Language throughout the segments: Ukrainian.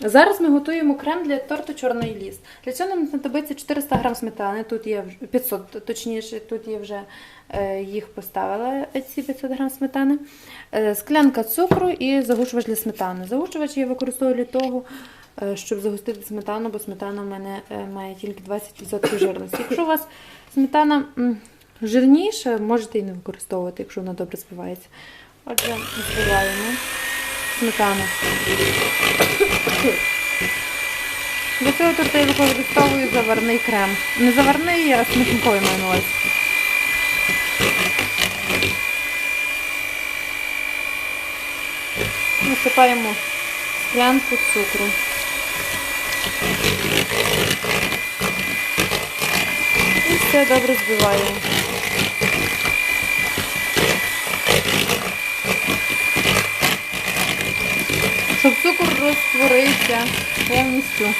Зараз ми готуємо крем для торту Чорний ліс. Для цього нам знадобиться 400 г сметани, тут є вже- 500, точніше, тут є вже е, їх поставила е, ці 500 г сметани, е, склянка цукру і загущувач для сметани. Загущувач я використовую для того, щоб загустити сметану, бо сметана в мене має тільки 20% жирності. Якщо у вас сметана жирніша, можете і не використовувати, якщо вона добре збивається. Отже, збиваємо сметану. Для цього торта я використовую заварний крем. Не заварний, а смачниковий маю. Насипаємо склянку цукру. І все добре збиваємо. Щоб цукор розтворився повністю.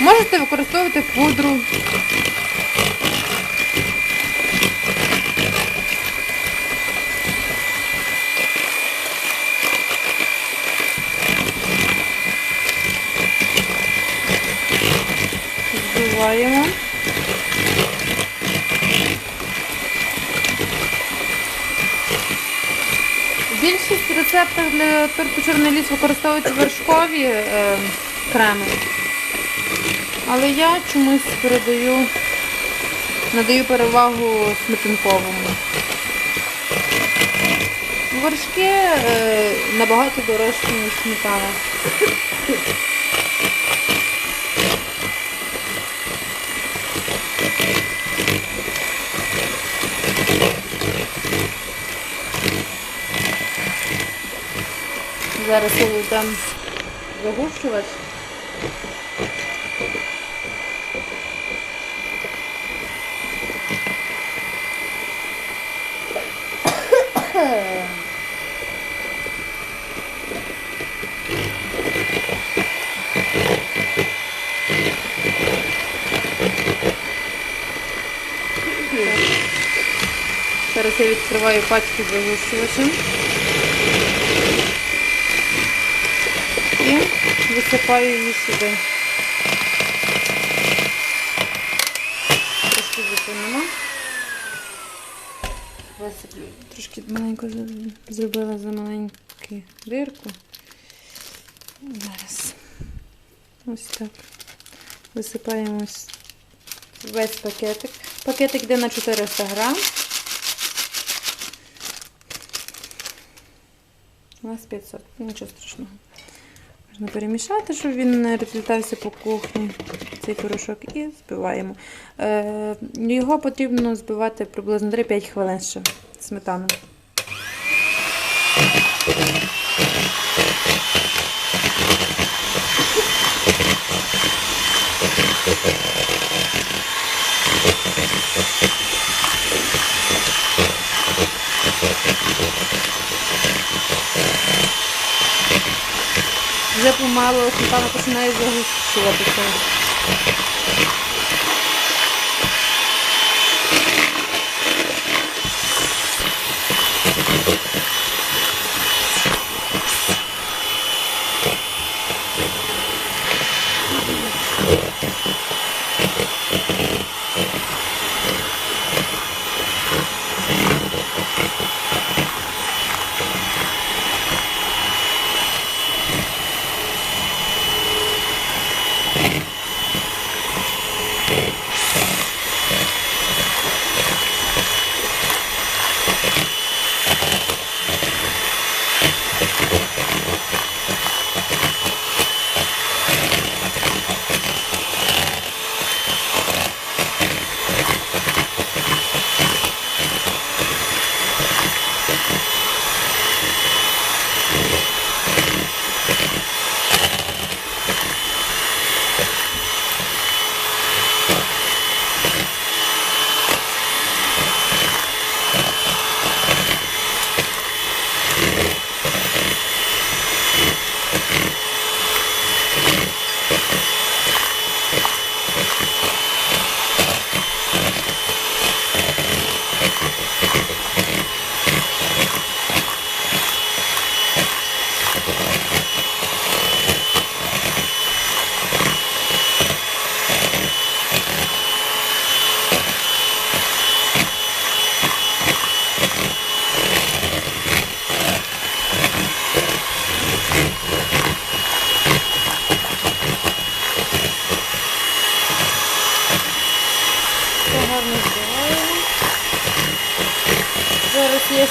Можете використовувати пудру. Збиваємо. Більшість рецептів для торту Чорний ліс використовують вершкові е, креми. Але я чомусь передаю, надаю перевагу сметанковому. Вершки е, набагато дорожчі, ніж сметана. Зараз я дам загущувач. Зараз я відкриваю пачку з загущувачем. І висипаю її сюди. Трошки зупинимо. Висиплю. Трошки маленько зробила за маленьку дирку. Зараз. Ось так. Висипаємо весь пакетик. Пакетик йде на 400 грам. У нас 500. Нічого страшного. Можна перемішати, щоб він не розлітався по кухні, цей порошок, і збиваємо. Е, його потрібно збивати приблизно 3-5 хвилин ще сметану. Вже помало сметана починає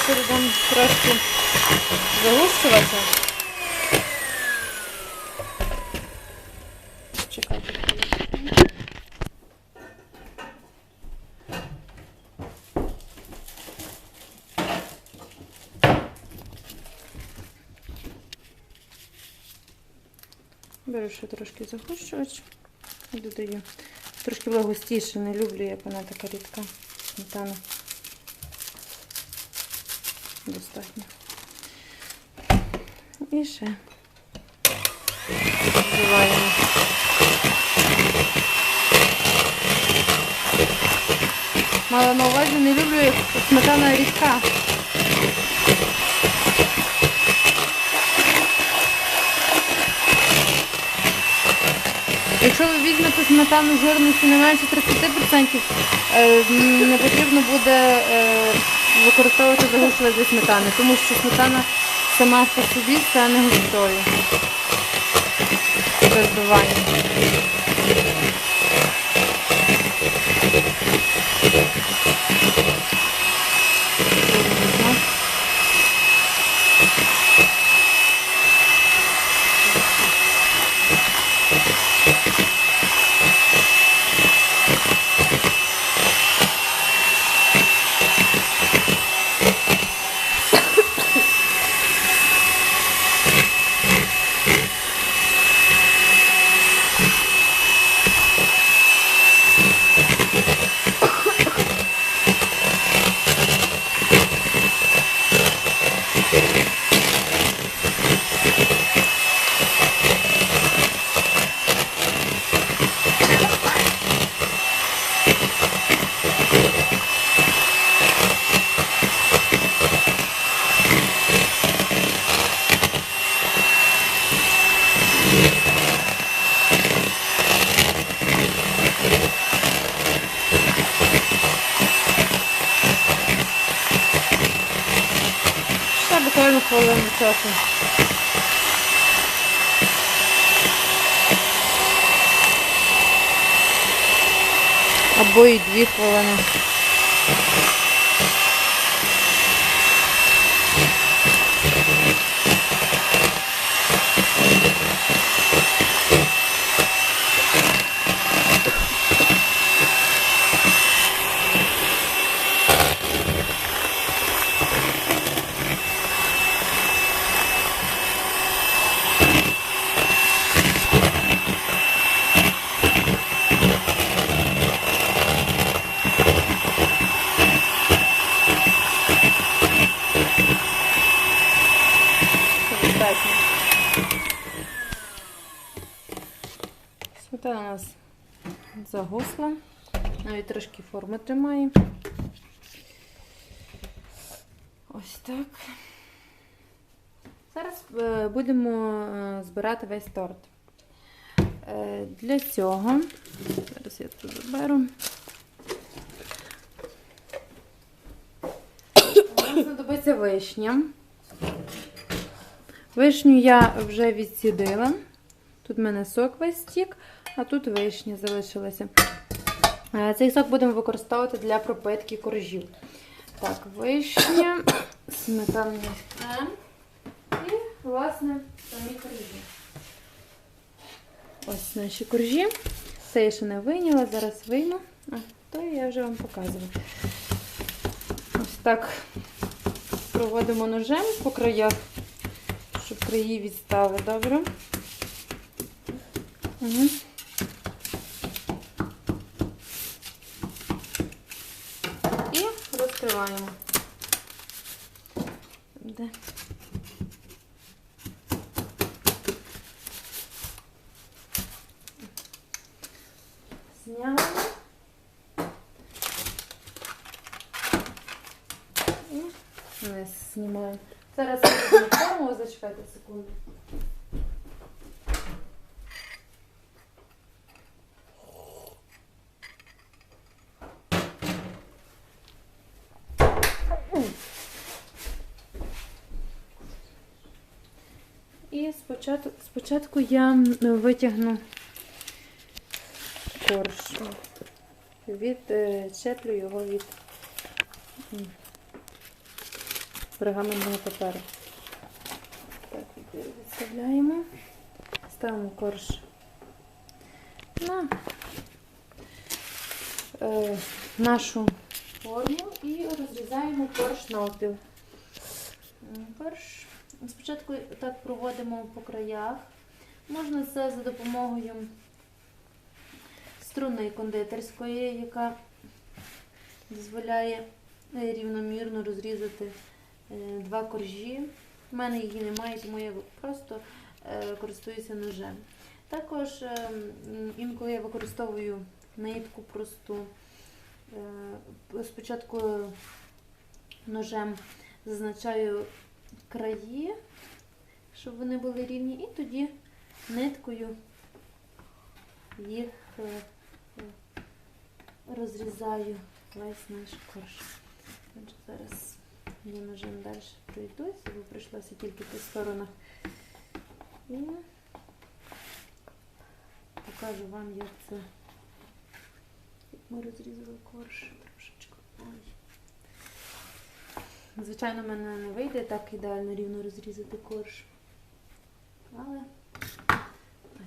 загущуватися. будемо трошки загущувати. Чекайте. Беру ще трошки загущувач додаю. Трошки була густіше, не люблю, як вона така рідка. Сметана. Достатньо. І ще вливаємо. Мала на увазі, не люблю, як сметана рідка. Якщо ви візьмете сметану жирності не менше 30%, е, не потрібно буде е, використовувати загущувач для сметани, тому що сметана сама по собі стане густою. Без. Видно. Ще буквально хвилину часу. Або і дві хвилини. Це достатньо. Сметана у нас загусла. Навіть трошки форми тримає. Ось так. Зараз е, будемо е, збирати весь торт. Е, Для цього, зараз я тут заберу. Нам знадобиться вишня. Вишню я вже відсідила. Тут в мене сок весь стік, а тут вишня залишилася. Цей сок будемо використовувати для пропитки коржів. Так, вишня, сметанний крем і, власне, самі коржі. Ось наші коржі. Це я ще не вийняла, зараз вийму. А, то я вже вам показую. Ось так проводимо ножем по краях, щоб краї відстали добре. Угу. желаем. Да. Сняваме. И не снимаем. Зараз я форму за 4 секунди. Спочатку, спочатку я витягну корж. Відчеплю його від пергаментного паперу. Так, відставляємо. Ставимо корж на е, нашу форму і розрізаємо корж навпіл. Корж спочатку так проводимо по краях. Можна це за допомогою струни кондитерської, яка дозволяє е, рівномірно розрізати е, два коржі. У мене її немає, тому я просто е, користуюся ножем. Також інколи я використовую нитку просту. Спочатку ножем зазначаю краї, щоб вони були рівні, і тоді ниткою їх е, розрізаю весь наш корж. Отже, зараз я ножем далі пройдуся, бо прийшлося тільки по сторонах. І покажу вам, як це ми розрізали корж трошечки. Ой. Звичайно, в мене не вийде так ідеально рівно розрізати корж. Але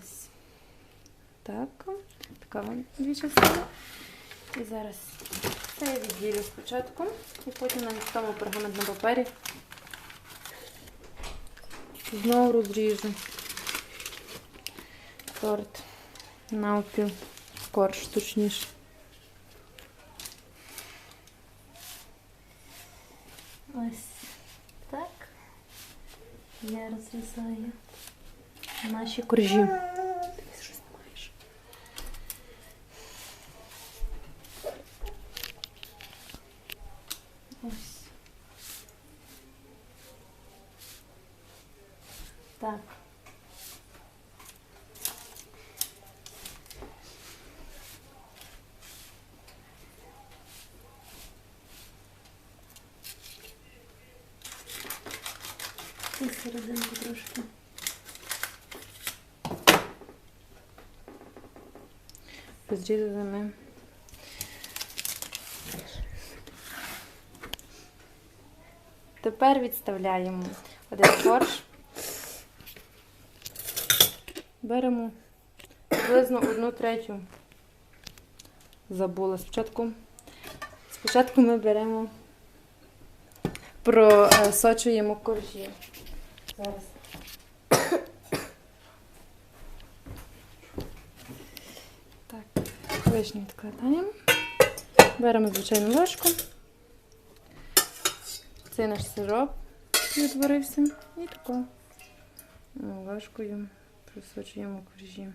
ось так. Така вам дві частини. І зараз це я відділю спочатку і потім на тому пергаментному папері знову розріжу торт навпіл, корж точніше. Ось так я розрізаю наші коржі. Дивись, щось не маєш. Ось. Так. І серединку трошки. Розрізали ми. Тепер відставляємо один корж. Беремо приблизно одну третю. Забула спочатку. Спочатку ми беремо, просочуємо коржі. Зараз. Так, вишню відкладаємо. Беремо звичайну ложку. Це наш сироп відварився. І тако ложкою просочуємо коржі.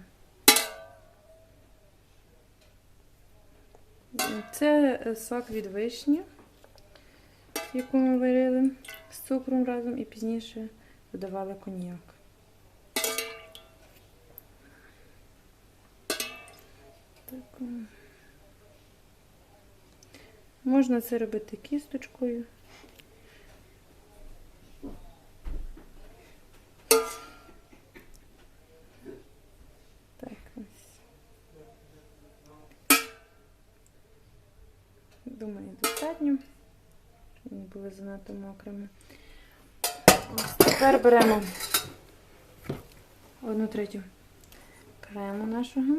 Це сок від вишні, яку ми варили з цукром разом і пізніше додавали коньяк. Можна це робити кісточкою. Так, ось. Думаю, достатньо. Щоб були занадто мокрими. Ось тепер беремо одну третю крему нашого.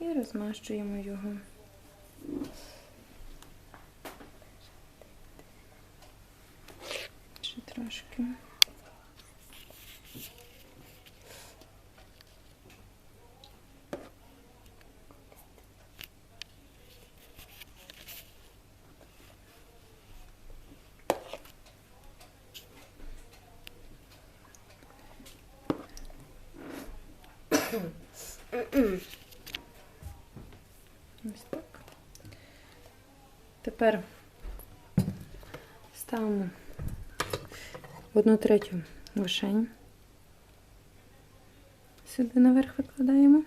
І розмащуємо його. Ще трошки. Ось так. Тепер ставимо одну третю вишень. Сюди наверх викладаємо.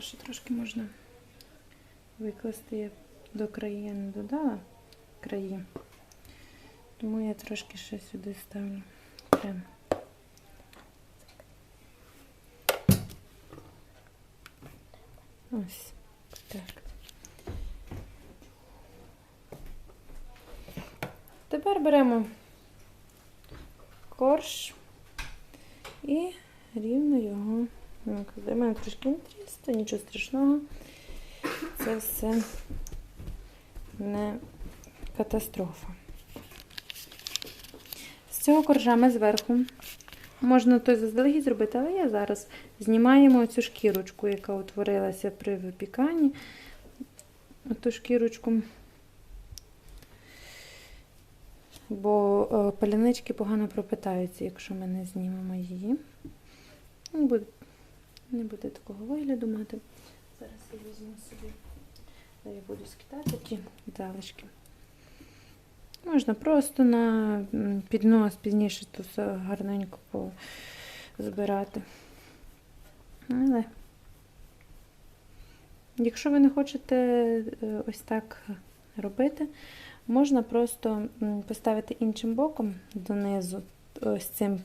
Ще трошки можна викласти. Я до краї я не додала краї. Тому я трошки ще сюди ставлю крем. Ось так. Тепер беремо корж і рівно його накладаємо. У мене трошки не трісно, нічого страшного. Це все не катастрофа. З цього коржа ми зверху можна той заздалегідь зробити, але я зараз знімаємо цю шкірочку, яка утворилася при випіканні. Оту шкірочку. Бо е, палянички погано пропитаються, якщо ми не знімемо її. Буде, не буде такого вигляду мати. Зараз я візьму собі, де я буду скидати ті залишки. Можна просто на піднос пізніше тут гарненько збирати. Але якщо ви не хочете е, ось так робити, можна просто поставити іншим боком донизу, ось цим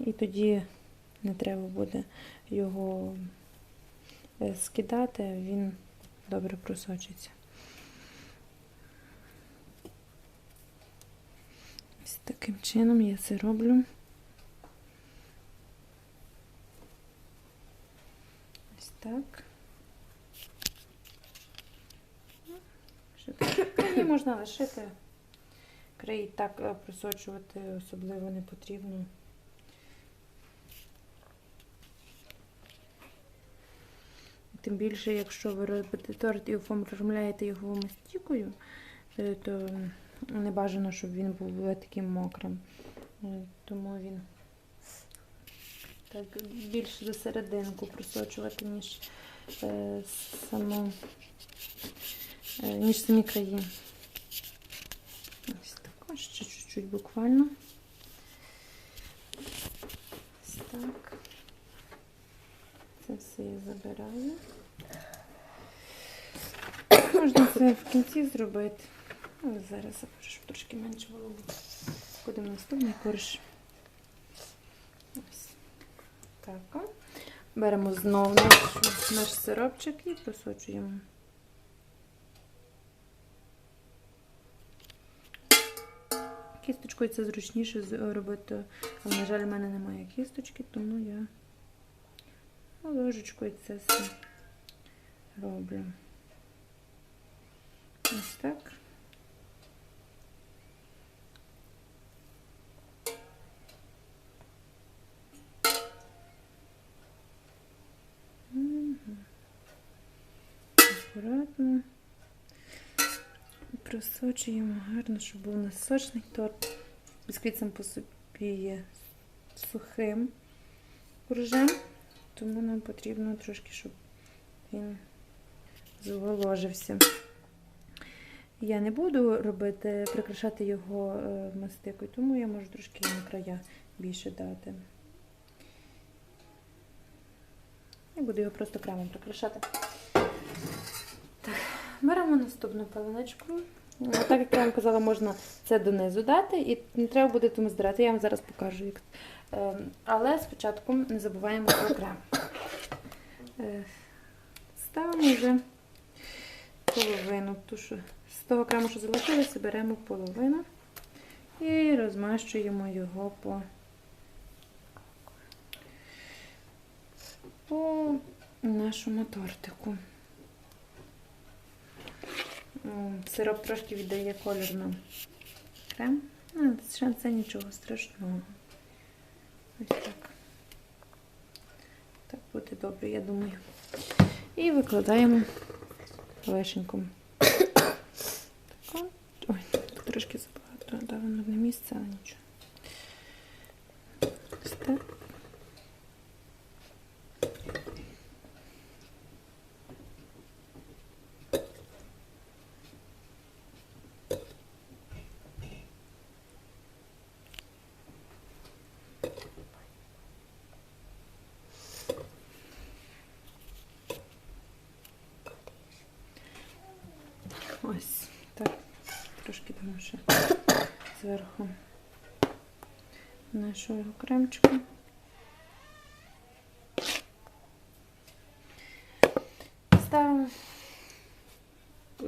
і тоді не треба буде його е, скидати, він добре просочиться. Ось таким чином я це роблю. Ось так. Її можна лишити. Краї так е, просочувати особливо не потрібно. Тим більше, якщо ви робите торт і оформляєте його мастікою, е, то не бажано, щоб він був таким мокрим. Е, Тому він так більше до серединку просочувати, ніж е, само, е, ніж самі краї. Ось так, ще чуть-чуть буквально. Ось так. Я забираю. Можна це в кінці зробити. Але зараз запишу, щоб трошки менше було. Будемо наступний корж. Ось так. Беремо знову наш, наш сиропчик і просочуємо. Кісточкою це зручніше робити, але, на жаль, в мене немає кісточки, тому я ложечкою це все роблю. Ось так. Акуратно. Просочуємо гарно, щоб був у нас сочний торт. Бісквіт сам по собі є сухим коржем, тому нам потрібно трошки, щоб він зволожився. Я не буду робити, прикрашати його е, мастикою, тому я можу трошки на края більше дати. І буду його просто кремом прикрашати. Так, беремо наступну паленочку. Ну, Так як я вам казала, можна це донизу дати, і не треба буде тому здирати. Я вам зараз покажу. Як... Ем, Але спочатку не забуваємо про крем. Е, Ставимо вже половину. З того крему, що залишилося, беремо половину і розмащуємо його по, по нашому тортику. Сироп трошки віддає колір на крем. Це нічого страшного. Ось так. Так буде добре, я думаю. І викладаємо. Так, Ой, трошки забагато дали воно одне місце, але нічого. Ось так. Трошки тому що зверху нашого кремчику. Ставимо е,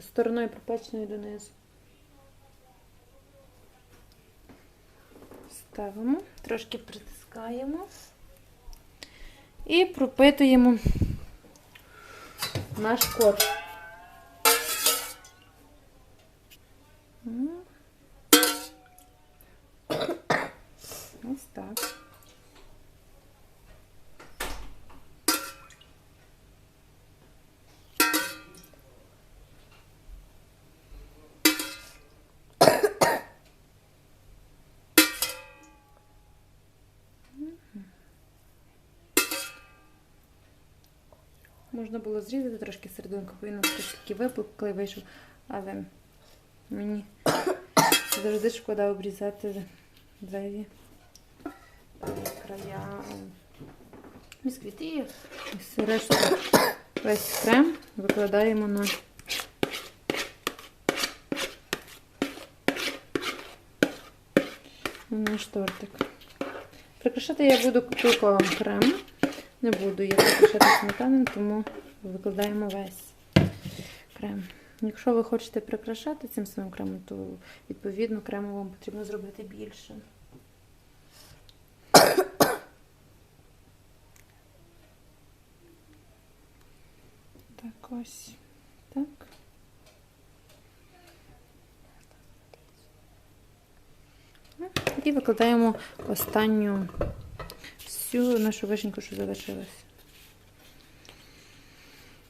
стороною пропеченою донизу. Ставимо, трошки притискаємо і пропитуємо наш корж. Можна було зрізати трошки серединку, бо він такий випуклий вийшов, але мені завжди шкода обрізати зайві края бісквіти і ось решту весь крем викладаємо на на наш тортик. Прикрашати я буду коковим кремом. Не буду я прикрашати сметаною, тому викладаємо весь крем. Якщо ви хочете прикрашати цим самим кремом, то відповідно крему вам потрібно зробити більше. Так ось. Так. І викладаємо останню всю нашу вишеньку, що залишилась.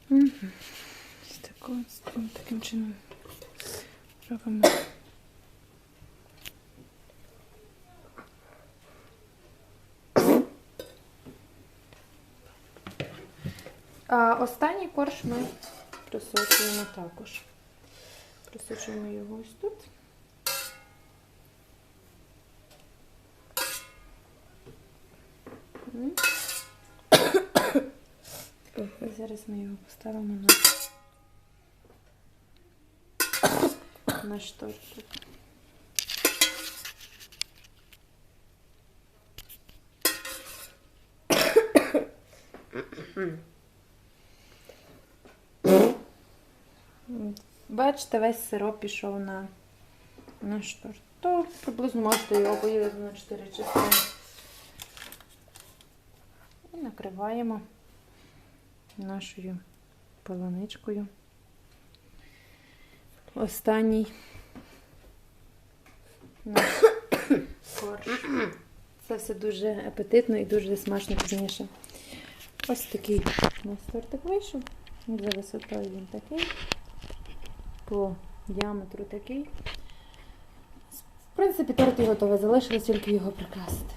Ось, ось таким чином робимо. А останній корж ми просочуємо також. Просочуємо його ось тут. М. І Зараз ми його поставимо на наш тортик. Бачите, весь сироп пішов на наш торт. То приблизно можете його поділити на 4 частини. І накриваємо нашою полоничкою. Останній наш корж. Це все дуже апетитно і дуже смачно пізніше. Ось такий у нас тортик вийшов. За висотою він такий, по діаметру такий. В принципі, торт і готовий. Залишилось тільки його прикрасити.